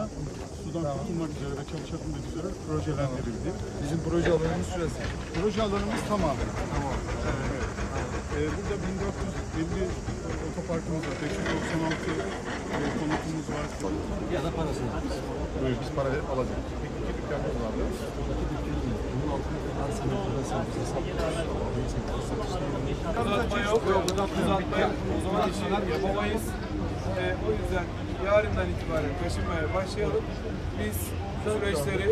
da sudan kurtulmak üzere ve çalışabilmek üzere projelendirildi. Bizim proje alanımız şurası. Proje alanımız tamamı. Tamam. Ee, burada 1450 otoparkımız var. 596 e, konutumuz var. Ya da parasını. Böyle biz para alacağız. İki dükkanımız vardı. Bunun altında kadar sana burası bize. Uzatma yok. Uzatma yok. O zaman işi yapamayız. Ee, o yüzden yarından itibaren taşınmaya başlayalım. Biz süreçleri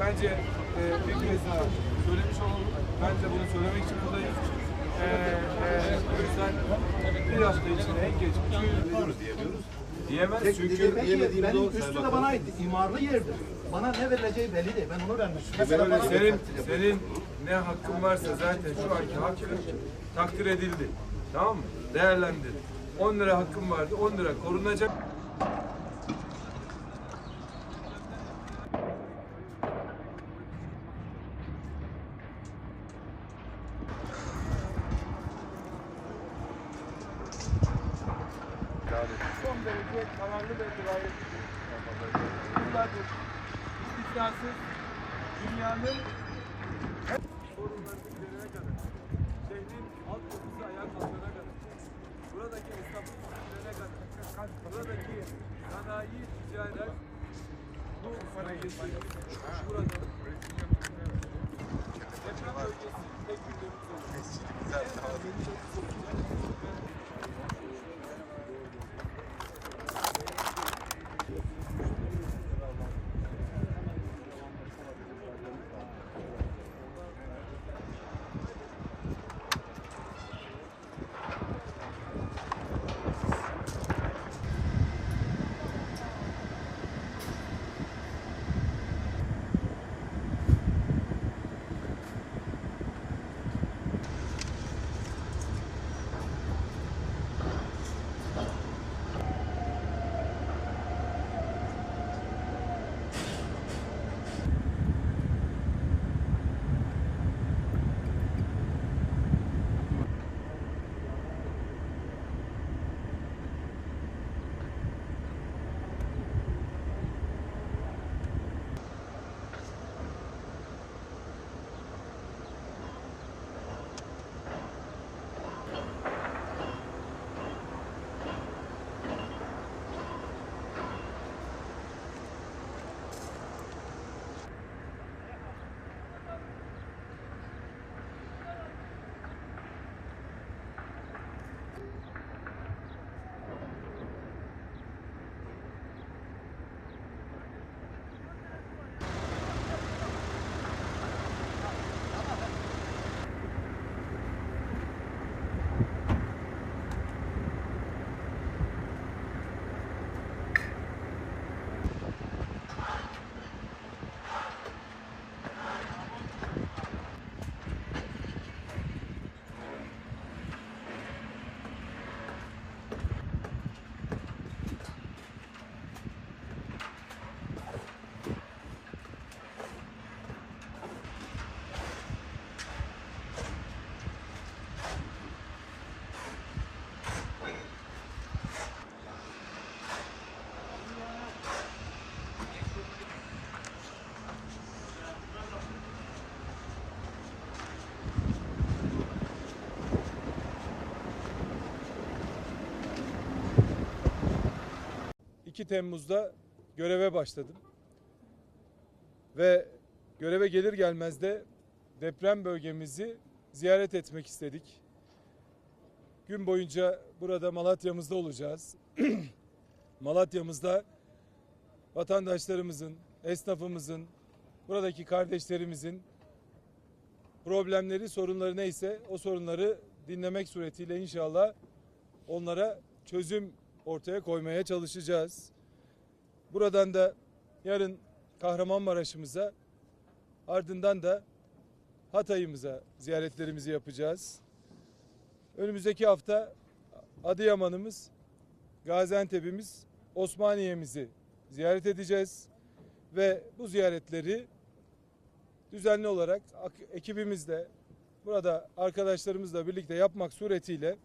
bence e, bir kez daha söylemiş olalım. Ben de bunu söylemek için buradayım. Ee, e, o yüzden bir hafta içinde en geç Diyoruz diyemiyoruz. diyemez çünkü diyemediğimiz benim üstü de bana ait. İmarlı yerdir. Bana ne verileceği belli değil. Ben onu vermişim. Böyle senin, senin ne hakkın varsa zaten şu anki hakkın takdir edildi. Tamam mı? Değerlendir. 10 lira hakkın vardı. 10 lira korunacak. Son derece kararlı ve dirayetli. Yıllardır istisnasız dünyanın hep sorunlarını giderene kadar, şehrin altyapısı ayağa kalkana kadar, buradaki esnafın güçlerine kadar, buradaki sanayi, ticaret, bu bölgesi, burada ...2 Temmuz'da göreve başladım. Ve göreve gelir gelmez de deprem bölgemizi ziyaret etmek istedik. Gün boyunca burada Malatya'mızda olacağız. Malatya'mızda vatandaşlarımızın, esnafımızın, buradaki kardeşlerimizin problemleri, sorunları neyse o sorunları dinlemek suretiyle inşallah onlara çözüm ortaya koymaya çalışacağız. Buradan da yarın Kahramanmaraş'ımıza ardından da Hatay'ımıza ziyaretlerimizi yapacağız. Önümüzdeki hafta Adıyaman'ımız, Gaziantep'imiz, Osmaniye'mizi ziyaret edeceğiz. Ve bu ziyaretleri düzenli olarak ak- ekibimizle, burada arkadaşlarımızla birlikte yapmak suretiyle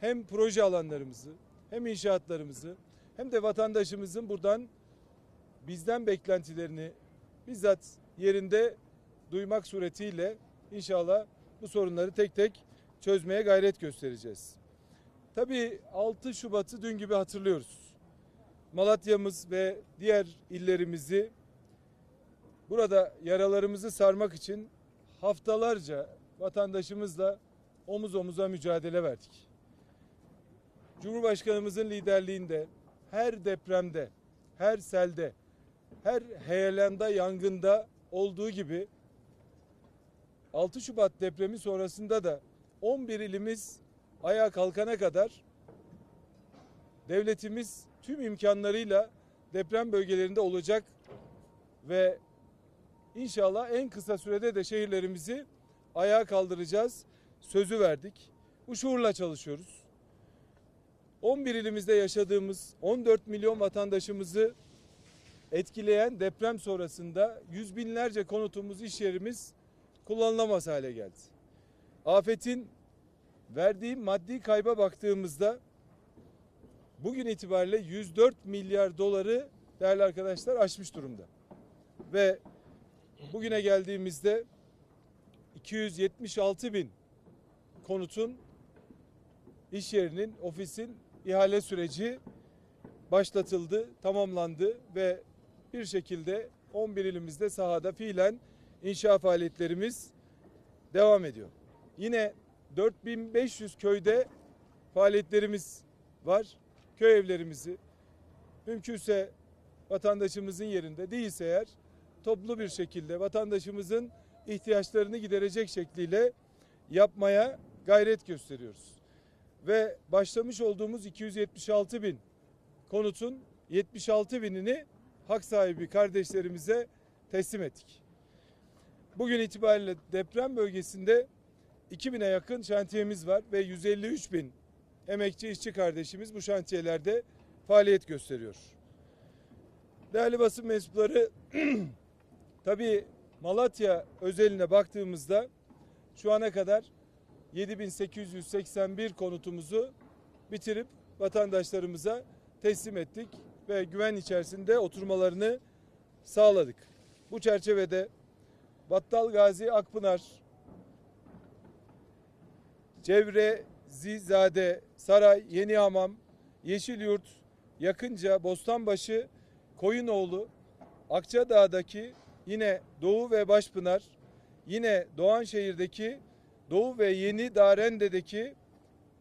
hem proje alanlarımızı, hem inşaatlarımızı, hem de vatandaşımızın buradan bizden beklentilerini bizzat yerinde duymak suretiyle inşallah bu sorunları tek tek çözmeye gayret göstereceğiz. Tabii 6 Şubat'ı dün gibi hatırlıyoruz. Malatya'mız ve diğer illerimizi burada yaralarımızı sarmak için haftalarca vatandaşımızla omuz omuza mücadele verdik. Cumhurbaşkanımızın liderliğinde her depremde, her selde, her heyelanda, yangında olduğu gibi 6 Şubat depremi sonrasında da 11 ilimiz ayağa kalkana kadar devletimiz tüm imkanlarıyla deprem bölgelerinde olacak ve inşallah en kısa sürede de şehirlerimizi ayağa kaldıracağız. Sözü verdik. Bu şuurla çalışıyoruz. 11 ilimizde yaşadığımız 14 milyon vatandaşımızı etkileyen deprem sonrasında yüz binlerce konutumuz, iş yerimiz kullanılamaz hale geldi. Afetin verdiği maddi kayba baktığımızda bugün itibariyle 104 milyar doları değerli arkadaşlar aşmış durumda. Ve bugüne geldiğimizde 276 bin konutun iş yerinin, ofisin ihale süreci başlatıldı, tamamlandı ve bir şekilde 11 ilimizde sahada fiilen inşa faaliyetlerimiz devam ediyor. Yine 4500 köyde faaliyetlerimiz var. Köy evlerimizi mümkünse vatandaşımızın yerinde değilse eğer toplu bir şekilde vatandaşımızın ihtiyaçlarını giderecek şekliyle yapmaya gayret gösteriyoruz. Ve başlamış olduğumuz 276 bin konutun 76 binini hak sahibi kardeşlerimize teslim ettik. Bugün itibariyle deprem bölgesinde 2000'e yakın şantiyemiz var ve 153 bin emekçi işçi kardeşimiz bu şantiyelerde faaliyet gösteriyor. Değerli basın mensupları tabii Malatya özeline baktığımızda şu ana kadar 7881 konutumuzu bitirip vatandaşlarımıza teslim ettik ve güven içerisinde oturmalarını sağladık. Bu çerçevede Battal Gazi Akpınar, Cevre, Zizade, Saray, Yenihamam, Yeşilyurt, Yakınca, Bostanbaşı, Koyunoğlu, Akçadağ'daki yine Doğu ve Başpınar, yine Doğanşehir'deki Doğu ve Yeni Darende'deki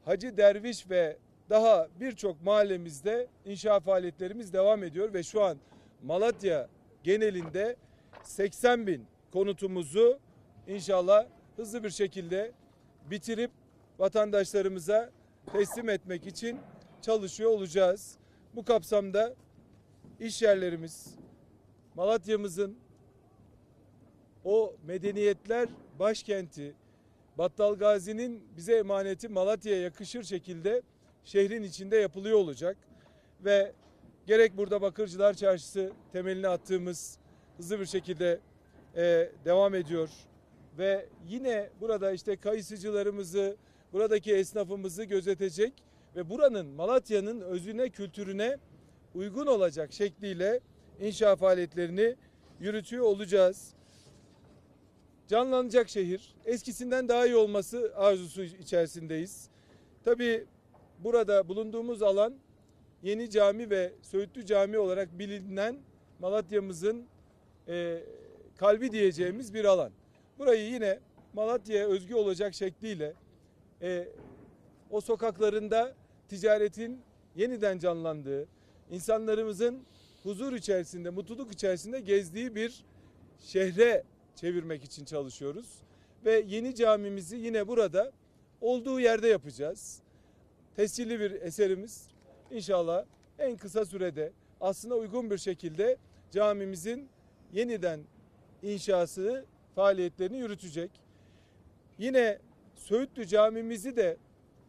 Hacı Derviş ve daha birçok mahallemizde inşa faaliyetlerimiz devam ediyor ve şu an Malatya genelinde 80 bin konutumuzu inşallah hızlı bir şekilde bitirip vatandaşlarımıza teslim etmek için çalışıyor olacağız. Bu kapsamda iş yerlerimiz, Malatya'mızın o medeniyetler başkenti Battal Gazi'nin bize emaneti Malatya'ya yakışır şekilde şehrin içinde yapılıyor olacak. Ve gerek burada Bakırcılar Çarşısı temelini attığımız hızlı bir şekilde e, devam ediyor. Ve yine burada işte kayısıcılarımızı, buradaki esnafımızı gözetecek ve buranın Malatya'nın özüne, kültürüne uygun olacak şekliyle inşa faaliyetlerini yürütüyor olacağız. Canlanacak şehir, eskisinden daha iyi olması arzusu içerisindeyiz. Tabii burada bulunduğumuz alan Yeni Cami ve Söğütlü Cami olarak bilinen Malatya'mızın e, kalbi diyeceğimiz bir alan. Burayı yine Malatya'ya özgü olacak şekliyle e, o sokaklarında ticaretin yeniden canlandığı, insanlarımızın huzur içerisinde, mutluluk içerisinde gezdiği bir şehre çevirmek için çalışıyoruz. Ve yeni camimizi yine burada olduğu yerde yapacağız. Tescilli bir eserimiz inşallah en kısa sürede aslında uygun bir şekilde camimizin yeniden inşası faaliyetlerini yürütecek. Yine Söğütlü camimizi de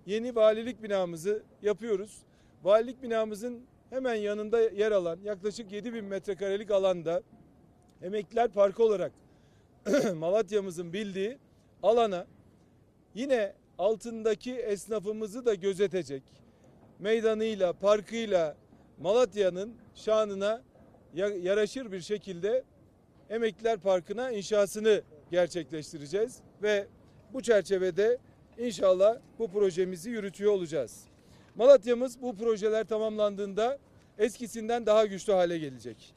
yeni valilik binamızı yapıyoruz. Valilik binamızın hemen yanında yer alan yaklaşık 7000 metrekarelik alanda Emekliler Parkı olarak Malatya'mızın bildiği alana yine altındaki esnafımızı da gözetecek meydanıyla, parkıyla Malatya'nın şanına ya- yaraşır bir şekilde Emekliler Parkı'na inşasını gerçekleştireceğiz ve bu çerçevede inşallah bu projemizi yürütüyor olacağız. Malatya'mız bu projeler tamamlandığında eskisinden daha güçlü hale gelecek.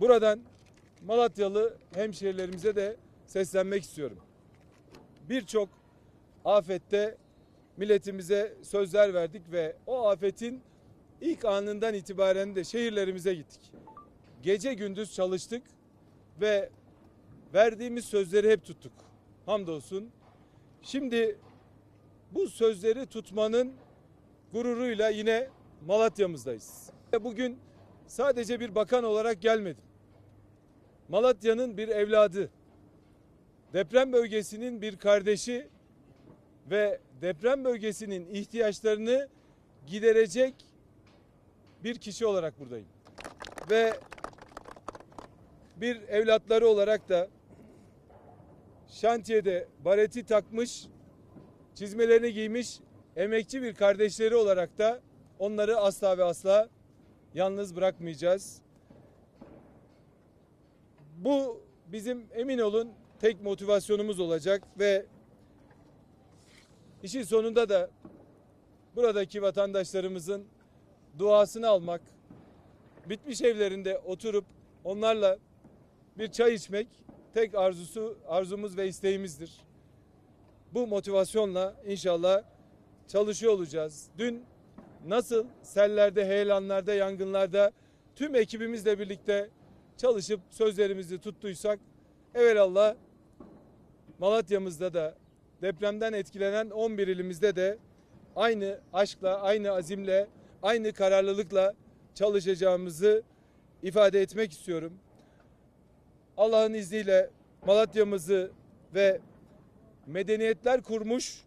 Buradan Malatyalı hemşehrilerimize de seslenmek istiyorum. Birçok afette milletimize sözler verdik ve o afetin ilk anından itibaren de şehirlerimize gittik. Gece gündüz çalıştık ve verdiğimiz sözleri hep tuttuk. Hamdolsun. Şimdi bu sözleri tutmanın gururuyla yine Malatya'mızdayız. Bugün sadece bir bakan olarak gelmedim. Malatya'nın bir evladı, deprem bölgesinin bir kardeşi ve deprem bölgesinin ihtiyaçlarını giderecek bir kişi olarak buradayım. Ve bir evlatları olarak da şantiyede bareti takmış, çizmelerini giymiş emekçi bir kardeşleri olarak da onları asla ve asla yalnız bırakmayacağız. Bu bizim emin olun tek motivasyonumuz olacak ve işin sonunda da buradaki vatandaşlarımızın duasını almak, bitmiş evlerinde oturup onlarla bir çay içmek tek arzusu arzumuz ve isteğimizdir. Bu motivasyonla inşallah çalışıyor olacağız. Dün nasıl sellerde, heyelanlarda, yangınlarda tüm ekibimizle birlikte çalışıp sözlerimizi tuttuysak evelallah Malatya'mızda da depremden etkilenen 11 ilimizde de aynı aşkla, aynı azimle, aynı kararlılıkla çalışacağımızı ifade etmek istiyorum. Allah'ın izniyle Malatya'mızı ve medeniyetler kurmuş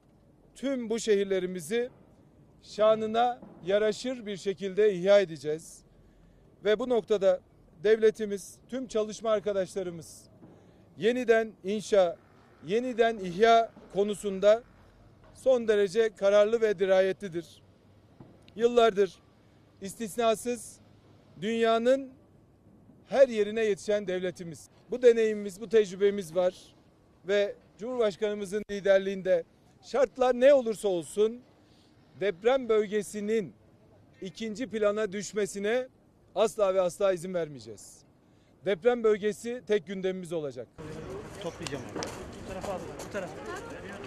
tüm bu şehirlerimizi şanına yaraşır bir şekilde ihya edeceğiz. Ve bu noktada devletimiz, tüm çalışma arkadaşlarımız yeniden inşa, yeniden ihya konusunda son derece kararlı ve dirayetlidir. Yıllardır istisnasız dünyanın her yerine yetişen devletimiz. Bu deneyimimiz, bu tecrübemiz var ve Cumhurbaşkanımızın liderliğinde şartlar ne olursa olsun deprem bölgesinin ikinci plana düşmesine asla ve asla izin vermeyeceğiz. Deprem bölgesi tek gündemimiz olacak. Toplayacağım. Bu tarafa al. Bu tarafa.